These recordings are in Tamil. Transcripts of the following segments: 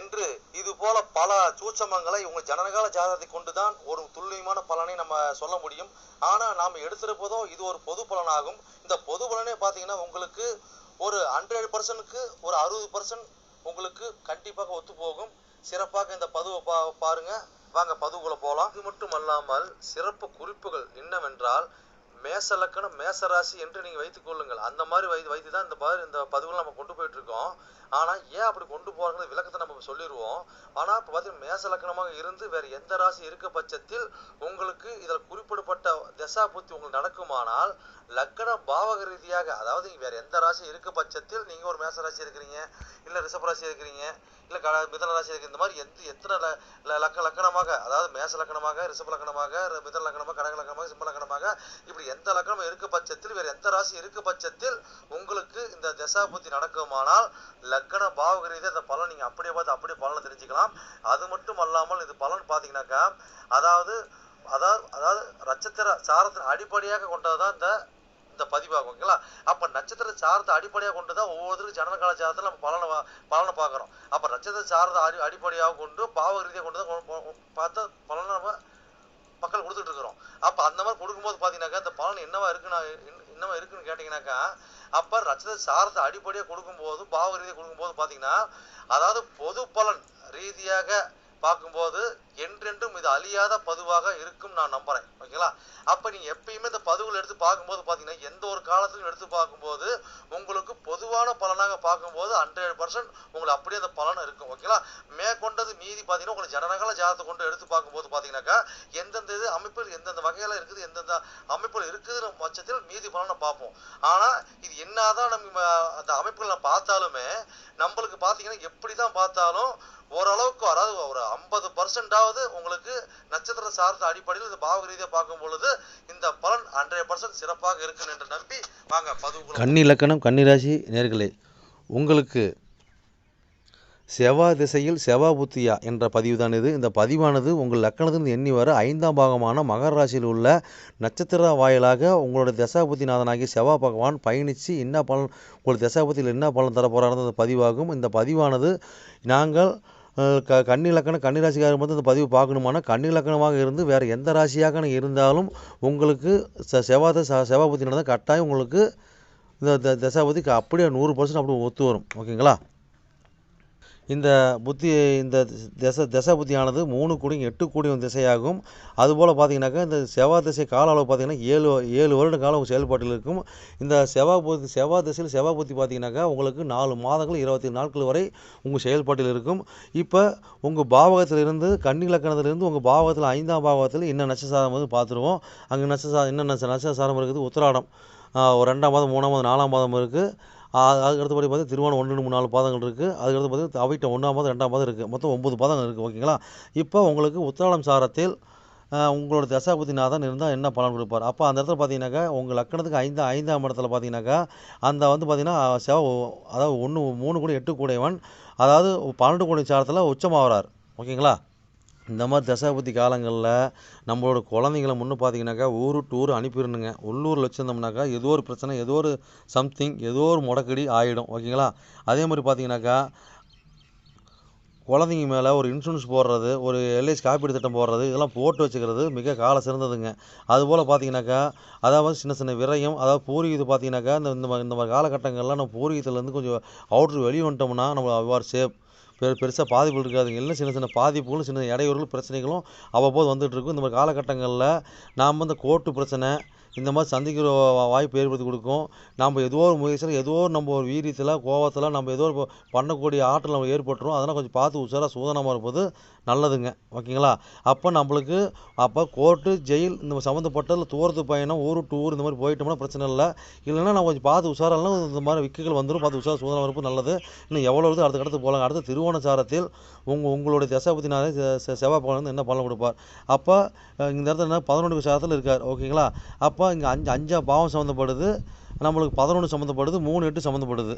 என்று இது போல பல சூட்சமங்களை இவங்க ஜனனகால ஜாதகத்தை கொண்டுதான் ஒரு துல்லியமான பலனை நம்ம சொல்ல முடியும். ஆனா நாம் எடுத்திருப்பதோ இது ஒரு பொது பலனாகும். இந்த பொது பலனே பார்த்தீங்கன்னா உங்களுக்கு ஒரு ஹண்ட்ரட் பர்சன்ட்க்கு ஒரு அறுபது பர்சன்ட் உங்களுக்கு கண்டிப்பாக ஒத்து போகும் சிறப்பாக இந்த பதுவை பா பாருங்க. வாங்க பதுவுக்குள்ள போகலாம் இது மட்டும் அல்லாமல் சிறப்பு குறிப்புகள் என்னவென்றால் மேச லக்கணம் மேச ராசி என்று நீங்கள் வைத்துக் கொள்ளுங்கள். அந்த மாதிரி வை வைத்து தான் இந்த மாதிரி இந்த பதுவில் நம்ம கொண்டு போயிட்டு ஆனால் ஆனா ஏன் அப்படி கொண்டு போறாங்க விளக்கத்தை நம்ம சொல்லிடுவோம் ஆனா இப்போ பார்த்தீங்கன்னா மேச லக்கணமாக இருந்து வேற எந்த ராசி இருக்க பட்சத்தில் உங்களுக்கு இதில் குறிப்பிடப்பட்ட தசா புத்தி உங்களுக்கு நடக்குமானால் லக்கண பாவக ரீதியாக அதாவது வேறு வேற எந்த ராசி இருக்க பட்சத்தில் நீங்க ஒரு மேச ராசி இருக்கிறீங்க இல்ல ரிஷப ராசி இருக்கிறீங்க இல்ல க மிதன ராசி இருக்கு இந்த மாதிரி எந்த எத்தனை ல- லக்க லக்கணமாக அதாவது மேச லக்கணமாக ரிஷப லக்கணமாக மிதன லக்கணமாக கடக லக்கணமாக சிம்ம லக்கணமாக இப்படி எந்த லக்கணம் இருக்க பட்சத்தில் வேற எந்த ராசி இருக்க பட்சத்தில் உங்களுக்கு இந்த தசா புத்தி நடக்குமானால் லக் லக்கண பாவக ரீதியாக இந்த பலன் நீங்கள் அப்படியே பார்த்து அப்படியே பலனை தெரிஞ்சுக்கலாம். அது மட்டும் அல்லாமல் இது பலன் பார்த்தீங்கன்னாக்கா அதாவது அதாவது அதாவது நட்சத்திர சாரத்தின் அடிப்படையாக கொண்டதுதான் இந்த இந்த பதிவாகும் ஓகேங்களா? அப்போ நட்சத்திர சாரத்தை அடிப்படையாக கொண்டு தான் ஒவ்வொருத்தருக்கும் ஜனனகால சாரத்தில் நம்ம பலனை பலனை பார்க்குறோம். அப்போ நட்சத்திர சாரத்தை அடி அடிப்படையாக கொண்டு பாவ ரீதியாக கொண்டு தான் பார்த்து பார்த்தா பலனை நம்ம மக்கள் கொடுத்துட்டு இருக்கிறோம். அப்போ அந்த மாதிரி கொடுக்கும்போது பார்த்தீங்கன்னாக்கா இந்த பலன் என்னவா இருக்குன்னா என்னவா இருக்குன்னு கேட்டிங்கனாக்கா அப்ப நட்சத்திர சாரத்தை அடிப்படையாக கொடுக்கும்போது பாவ ரீதியாக கொடுக்கும்போது பாத்தீங்கன்னா அதாவது பொது பலன் ரீதியாக பார்க்கும்போது என்றென்றும் இது அழியாத பதுவாக இருக்கும் நான் நம்புறேன். ஓகேங்களா? அப்ப நீங்க எப்பயுமே இந்த பதுவுகள் எடுத்து பார்க்கும்போது பாத்தீங்கன்னா எந்த ஒரு காலத்திலும் எடுத்து பார்க்கும்போது உங்களுக்கு பொதுவான பலனாக பார்க்கும்போது ஹண்ட்ரட் பர்சன்ட் உங்களுக்கு அப்படியே அந்த பலன் இருக்கும். ஓகேங்களா? மேற்கொண்டது மீதி பாத்தீங்கன்னா உங்களுக்கு ஜனநகல ஜாதத்தை கொண்டு எடுத்து பார்க்கும்போது பாத்தீங்கன்னாக்கா எந்தெந்த இது அமைப்பில் எந்தெந்த வகையில இருக்குது எந்தெந்த அமைப்பில் இருக்குதுன்ற பட்சத்தில் மீதி பலனை பார்ப்போம். ஆனா இது என்னதான் நம்ம அந்த அமைப்புகளை பார்த்தாலுமே நம்மளுக்கு பாத்தீங்கன்னா எப்படிதான் பார்த்தாலும் ஓரளவுக்கு அதாவது ஒரு ஐம்பது அதாவது உங்களுக்கு நட்சத்திர சார்ந்த அடிப்படையில் இந்த பாவக ரீதியாக பார்க்கும் பொழுது இந்த பலன் ஹண்ட்ரட் பர்சன்ட் சிறப்பாக இருக்கும் என்று நம்பி வாங்க பதிவு கன்னி இலக்கணம் கன்னிராசி நேர்களே உங்களுக்கு செவ்வாய் திசையில் செவ்வா புத்தியா என்ற பதிவு தான் இது. இந்த பதிவானது உங்கள் லக்கணத்திலிருந்து எண்ணி வர ஐந்தாம் பாகமான மகர ராசியில் உள்ள நட்சத்திர வாயிலாக உங்களுடைய தசாபுத்திநாதனாகிய செவ்வா பகவான் பயணித்து என்ன பலன் உங்கள் தசாபுத்தியில் என்ன பலன் தர அந்த பதிவாகும். இந்த பதிவானது நாங்கள் க கன்னி இலக்கணம் கன்னி ராசிக்காரர் வந்து இந்த பதிவு பார்க்கணுமானா கன்னி இலக்கணமாக இருந்து வேறு எந்த ராசியாக இருந்தாலும் உங்களுக்கு ச செவ்வாய் தசை செவ்வாய் புத்தி நடந்தால் கட்டாயம் உங்களுக்கு இந்த த தசாபதிக்கு அப்படியே நூறு பர்சன்ட் அப்படி ஒத்து வரும். ஓகேங்களா? இந்த புத்தி இந்த திசை திசை புத்தியானது மூணு கூடியும் எட்டு கூடியும் திசையாகும். அதுபோல் பார்த்தீங்கன்னாக்கா இந்த செவ்வாய் திசை கால அளவு பார்த்தீங்கன்னா ஏழு ஏழு வருட காலம் உங்கள் செயல்பாட்டில் இருக்கும். இந்த செவ்வாய் புத்தி செவ்வாய் திசையில் செவ்வாய் புத்தி பார்த்தீங்கன்னாக்கா உங்களுக்கு நாலு மாதங்கள் இருபத்தி நாட்கள் வரை உங்கள் செயல்பாட்டில் இருக்கும். இப்போ உங்கள் பாவகத்திலிருந்து கன்னி இலக்கணத்திலிருந்து உங்கள் பாவகத்தில் ஐந்தாம் பாவகத்தில் என்ன நட்சசாரம் வந்து பார்த்துருவோம். அங்கே நட்சசாரம் என்ன நட்ச நட்சசாரம் இருக்குது? உத்திராடம். ஒரு ரெண்டாம் மாதம் மூணாம் மாதம் நாலாம் மாதம் இருக்குது அதுக்கடுத்து படி பார்த்து திருவோணம் ஒன்று மூணு நாலு பாதங்கள் இருக்குது அதுக்கடுத்து பார்த்தீங்கன்னா அவிட்டம் ஒன்றாம் பாதம் ரெண்டாம் பாதம் இருக்குது மொத்தம் ஒம்பது பாதங்கள் இருக்குது ஓகேங்களா இப்போ உங்களுக்கு உத்திராடம் சாரத்தில் உங்களோட தசாபதிநாதன் இருந்தால் என்ன பலன் கொடுப்பார்? அப்போ அந்த இடத்துல பார்த்தீங்கன்னாக்கா உங்கள் லக்கணத்துக்கு ஐந்து ஐந்தாம் இடத்துல பார்த்தீங்கன்னாக்கா அந்த வந்து பார்த்தீங்கன்னா செவ அதாவது ஒன்று மூணு கூட எட்டு கூடையவன் அதாவது பன்னெண்டு கோடி சாரத்தில் உச்சமாகறார் ஓகேங்களா இந்த மாதிரி தசாபதி காலங்களில் நம்மளோட குழந்தைங்கள முன்னே பார்த்தீங்கன்னாக்கா ஊரு டூர் அனுப்பிடணுங்க. உள்ளூரில் வச்சுருந்தோம்னாக்கா ஏதோ ஒரு பிரச்சனை ஏதோ ஒரு சம்திங் ஏதோ ஒரு முடக்கடி ஆகிடும் ஓகேங்களா? அதே மாதிரி பார்த்தீங்கன்னாக்கா குழந்தைங்க மேலே ஒரு இன்சூரன்ஸ் போடுறது ஒரு எல்ஐசி காப்பீடு திட்டம் போடுறது இதெல்லாம் போட்டு வச்சுக்கிறது மிக கால சிறந்ததுங்க. அதுபோல் பார்த்தீங்கன்னாக்கா அதாவது சின்ன சின்ன விரயம் அதாவது பூர்வீகத்தை பார்த்தீங்கன்னாக்கா இந்த இந்த மாதிரி இந்த மாதிரி காலகட்டங்கள்லாம் நம்ம பூர்வீகத்துலேருந்து கொஞ்சம் அவுட்ரு வெளியே வந்துட்டோம்னா நம்ம அவ்வாறு சேஃப் பெரு பெருசாக பாதிப்புகள் இருக்காதுங்க. இல்லை சின்ன சின்ன பாதிப்புகளும் சின்ன இடையூறுகளும் பிரச்சனைகளும் அவ்வப்போது வந்துகிட்ருக்கும் இருக்கும். இந்த மாதிரி காலகட்டங்களில் நாம் இந்த கோர்ட்டு பிரச்சனை இந்த மாதிரி சந்திக்கிற வா- வாய்ப்பு ஏற்படுத்தி கொடுக்கும். நம்ம ஏதோ ஒரு முயற்சியில் ஏதோ ஒரு நம்ம ஒரு வீரியத்தில் கோவத்தில் நம்ம ஏதோ ஒரு பண்ணக்கூடிய ஆற்றல் நம்ம ஏற்பட்டுரும். அதெல்லாம் கொஞ்சம் பார்த்து உஷாராக சூதனமாக இருப்பது நல்லதுங்க. ஓகேங்களா? அப்போ நம்மளுக்கு அப்போ கோர்ட்டு ஜெயில் இந்த சம்மந்தப்பட்ட தூரத்து பயணம் ஊர் டு ஊர் இந்த மாதிரி போயிட்டோம்னா பிரச்சனை இல்லை. இல்லைன்னா நம்ம கொஞ்சம் பார்த்து உஷாரெல்லாம் இந்த மாதிரி விக்குகள் வந்துடும் பார்த்து உஷாராக சூதனம் இருப்பது நல்லது. இன்னும் எவ்வளோ இருக்குது அடுத்த கடத்து போகலாம் அடுத்து திருவோணச்சாரத்தில் உங்கள் உங்களுடைய தசாபதினாலே செவ்வாய் பகவான் என்ன பலன் கொடுப்பார்? அப்போ இந்த இடத்துல என்ன பதினொன்று சாரத்தில் இருக்கார். ஓகேங்களா? அப்போ இங்கே அஞ்சு அஞ்சா பாவம் சம்மந்தப்படுது நம்மளுக்கு பதினொன்று சம்மந்தப்படுது மூணு எட்டு சம்மந்தப்படுது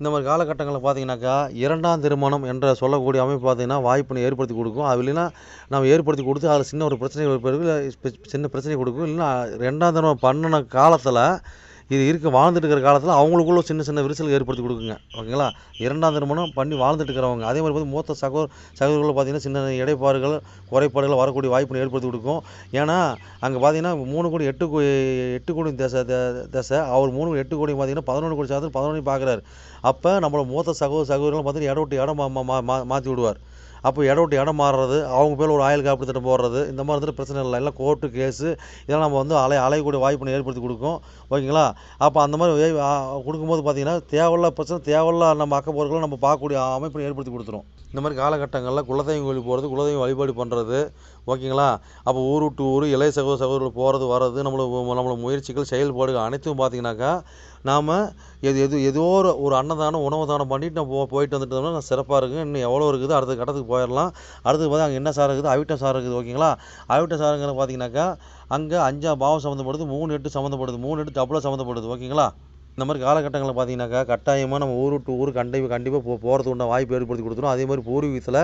இந்த மாதிரி காலகட்டங்களில் பார்த்தீங்கன்னாக்கா இரண்டாம் திருமணம் என்ற சொல்லக்கூடிய அமைப்பு பார்த்தீங்கன்னா வாய்ப்பினை ஏற்படுத்தி கொடுக்கும். அது இல்லைன்னா நம்ம ஏற்படுத்தி கொடுத்து அதில் சின்ன ஒரு பிரச்சனை பிறகு சின்ன பிரச்சனை கொடுக்கும். இல்லைன்னா ரெண்டாம் திருமணம் பண்ணின காலத்தில் இது இருக்க வாழ்ந்துட்டு இருக்கிற காலத்தில் அவங்களுக்குள்ள சின்ன சின்ன விரிசல் ஏற்படுத்தி கொடுக்குங்க. ஓகேங்களா? இரண்டாம் திருமணம் பண்ணி வாழ்ந்துட்டு இருக்கிறவங்க அதே மாதிரி பார்த்து மூத்த சகோ சகோதரர்கள் பார்த்தீங்கன்னா சின்ன இடைப்பாடுகள் குறைபாடுகள் வரக்கூடிய வாய்ப்பு ஏற்படுத்தி கொடுக்கும். ஏன்னா அங்கே பார்த்தீங்கன்னா மூணு கோடி எட்டு கோ எட்டு கோடி தசை த- தசை. அவர் மூணு எட்டு கோடி பார்த்தீங்கன்னா பதினொன்று கோடி சாதத்தில் பதினொன்று பார்க்குறாரு அப்போ நம்மளோட மூத்த சகோதர சகோதரர்கள் பார்த்தீங்கன்னா இடம் விட்டு இடம் மா- மா- மா- மாற்றி விடுவார். அப்போ இடம் விட்டு இடம் மாறுறது அவங்க பேர் ஒரு ஆயுள் காப்பீடு திட்டம் போடுறது இந்த மாதிரி வந்துட்டு பிரச்சனை இல்லை. எல்லாம் கோர்ட்டு கேஸு இதெல்லாம் நம்ம வந்து அலை அலையக்கூடிய வாய்ப்பினை ஏற்படுத்தி கொடுக்கும். ஓகேங்களா? அப்போ அந்த மாதிரி கொடுக்கும்போது பார்த்தீங்கன்னா தேவையில்ல பிரச்சனை தேவையில்லா நம்ம அக்கப்போர்களை நம்ம பார்க்கக்கூடிய அமைப்பினை ஏற்படுத்தி கொடுத்துரும். இந்த மாதிரி காலகட்டங்களில் குலதெய்வம் கோயில் போகிறது குலதெய்வம் வழிபாடு பண்ணுறது ஓகேங்களா? அப்போ ஊர் விட்டு ஊர் இளைய சகோதர சகோதரர்கள் போகிறது வர்றது நம்மளோட நம்மளோட முயற்சிகள் செயல்பாடுகள் அனைத்தும் பார்த்தீங்கன்னாக்கா நாம் எது எது ஏதோ ஒரு ஒரு அன்னதானம் உணவு தானம் பண்ணிட்டு நம்ம போ- போயிட்டு வந்துட்டோம்னா நான் சிறப்பாக இருக்குது இன்னும் எவ்வளோ இருக்குது? அடுத்த கட்டத்துக்கு போயிடலாம். அடுத்து பார்த்தா அங்கே என்ன சார் இருக்குது? அவிட்டம் சார் இருக்குது ஓகேங்களா? அவிட்டம் சாருங்கிற பார்த்தீங்கன்னாக்கா அங்கே அஞ்சா பாவம் சம்மந்தப்படுது மூணு எட்டு சம்மந்தப்படுது மூணு எட்டு தப்புல சம்மந்தப்படுது ஓகேங்களா? இந்த மாதிரி காலகட்டங்களில் பார்த்தீங்கன்னாக்கா கட்டாயமாக நம்ம ஊர் விட்டு ஊர் கண்டிப்பாக கண்டிப்பாக போ போகிறதுக்கு உண்டான வாய்ப்பு ஏற்படுத்தி கொடுத்துரும் அதே மாதிரி பூர்வீகத்தில்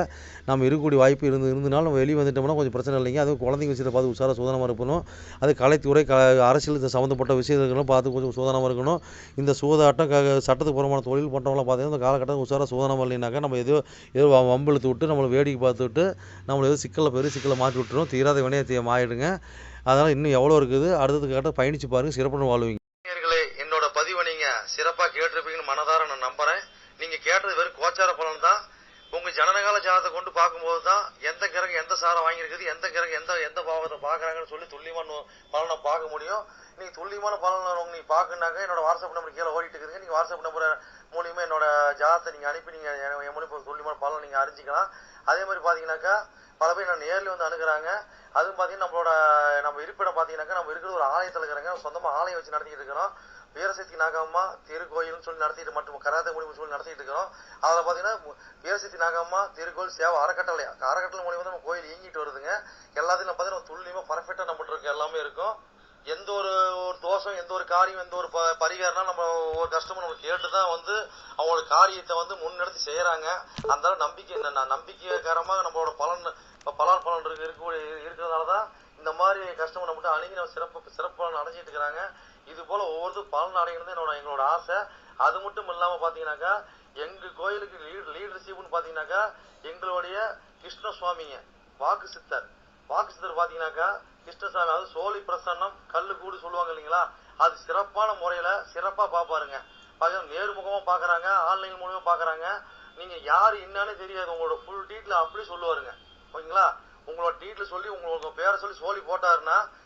நம்ம இருக்கக்கூடிய வாய்ப்பு இருந்து இருந்தனாலும் நம்ம வெளியே வந்துட்டோம்னா கொஞ்சம் பிரச்சனை இல்லைங்க. அதுவும் குழந்தைங்க விஷயத்தை பார்த்து உஷாராக சோதனமாக இருக்கணும். அது கலைத்துறை க அரசியல் சம்மந்தப்பட்ட விஷயங்களும் பார்த்து கொஞ்சம் சோதனமாக இருக்கணும். இந்த சூதாட்டம் க சட்டத்துக்கு புறமான தொழில் பண்ணுறவங்களாம் பார்த்தீங்கன்னா இந்த காலகட்டம் உஷாராக சோதனமாக இல்லைனாக்கா நம்ம ஏதோ ஏதோ வ- வம்பிழுத்து விட்டு நம்மளை வேடிக்கை பார்த்துட்டு நம்மளை ஏதோ சிக்கலை பெரிய சிக்கலை மாற்றி விட்டுரும். தீராத வினையத்தை ஆயிடுங்க அதனால் இன்னும் எவ்வளோ இருக்குது? அடுத்தது கேட்டால் பயணித்து பாருங்கள் சிறப்புன்னு வாழ்வீங்க நேயர்களே என்னோட பதிவை நீங்க சிறப்பா கேட்டிருப்பீங்கன்னு மனதார நான் நம்புறேன் நீங்க கேட்டது வெறும் கோச்சார பலன் தான் உங்க ஜனனகால ஜாதகத்தை கொண்டு பார்க்கும்போது தான் எந்த கிரகம் எந்த சாரம் வாங்கியிருக்குது. எந்த கிரகம் எந்த எந்த பாவத்தை பார்க்குறாங்கன்னு சொல்லி துல்லியமான பலனை பார்க்க முடியும். நீங்கள் துல்லியமான பலனை நீ நீங்க என்னோட வாட்ஸ்அப் நம்பர் கீழே ஓடிட்டு இருக்குது. நீங்கள் வாட்ஸ்அப் நம்பர் மூலியமாக என்னோட ஜாதத்தை நீங்கள் அனுப்பி நீங்கள் என் என் துல்லியமான பலனை நீங்கள் அறிஞ்சிக்கலாம். அதே மாதிரி பார்த்தீங்கன்னாக்கா பல பேர் நான் நேரில் வந்து அணுகிறாங்க. அதுவும் பார்த்தீங்கன்னா நம்மளோட நம்ம இருப்பிடம் பார்த்தீங்கன்னாக்கா நம்ம இருக்கிறது ஒரு ஆலயத்தில் இருக்கிறாங்க. சொந்தமாக ஆலயம் வச்சு நடத்திக்கிட்டு இருக்கிறோம். வீரசக்தி நாகம்மா திருக்கோயில்னு சொல்லி நடத்திட்டு மட்டும் கராத்த மூலியமா சொல்லி நடத்திட்டு இருக்கிறோம். அதில் பார்த்தீங்கன்னா வீரசக்தி நாகம்மா திருக்கோயில் சேவை அறக்கட்டளை அறக்கட்டளை மூலியமாக நம்ம கோயில் இயங்கிட்டு வருதுங்க. எல்லாத்தையும் நம்ம பார்த்தீங்கன்னா துல்லியமாக பர்ஃபெக்டாக நம்மகிட்ட இருக்கு எல்லாமே இருக்கும். எந்த ஒரு ஒரு தோஷம் எந்த ஒரு காரியம் எந்த ஒரு ப- பரிகாரம்னா நம்ம ஒரு கஷ்டமும் நம்ம கேட்டு தான் வந்து அவங்களோட காரியத்தை வந்து முன்னெடுத்து செய்கிறாங்க அந்த நம்பிக்கை ந- ந- நம்மளோட பலன் இப்போ பலால் பலன் இருக்கு இருக்கக்கூடிய இருக்கிறதுனால தான் இந்த மாதிரி கஸ்டமர் நம்மகிட்ட அணுகி நம்ம சிறப்பு சிறப்பு பலன் அடைஞ்சிட்டு இருக்கிறாங்க. இது போல ஒவ்வொருத்தரும் பலன் அடைகிறது என்னோட எங்களோட ஆசை. அது மட்டும் இல்லாம பாத்தீங்கன்னாக்கா எங்க கோயிலுக்கு லீட் லீடர்ஷிப்னு பாத்தீங்கன்னாக்கா எங்களுடைய கிருஷ்ண சுவாமிங்க வாக்கு சித்தர். வாக்கு சித்தர் பாத்தீங்கன்னாக்கா கிருஷ்ணசாமி அதாவது சோழி பிரசன்னம் கல்லு கூடு சொல்லுவாங்க இல்லைங்களா? அது சிறப்பான முறையில சிறப்பா பாப்பாருங்க. பாத்தீங்கன்னா நேர்முகமா பாக்குறாங்க ஆன்லைன் மூலமா பாக்குறாங்க. நீங்க யாரு என்னன்னு தெரியாது. உங்களோட ஃபுல் டீட்டில் அப்படி சொல்லுவாருங்க. ஓகேங்களா? உங்களோட டீட்டில் சொல்லி உங்களோட பேரை சொல்லி சோழி போட்டாருன்னா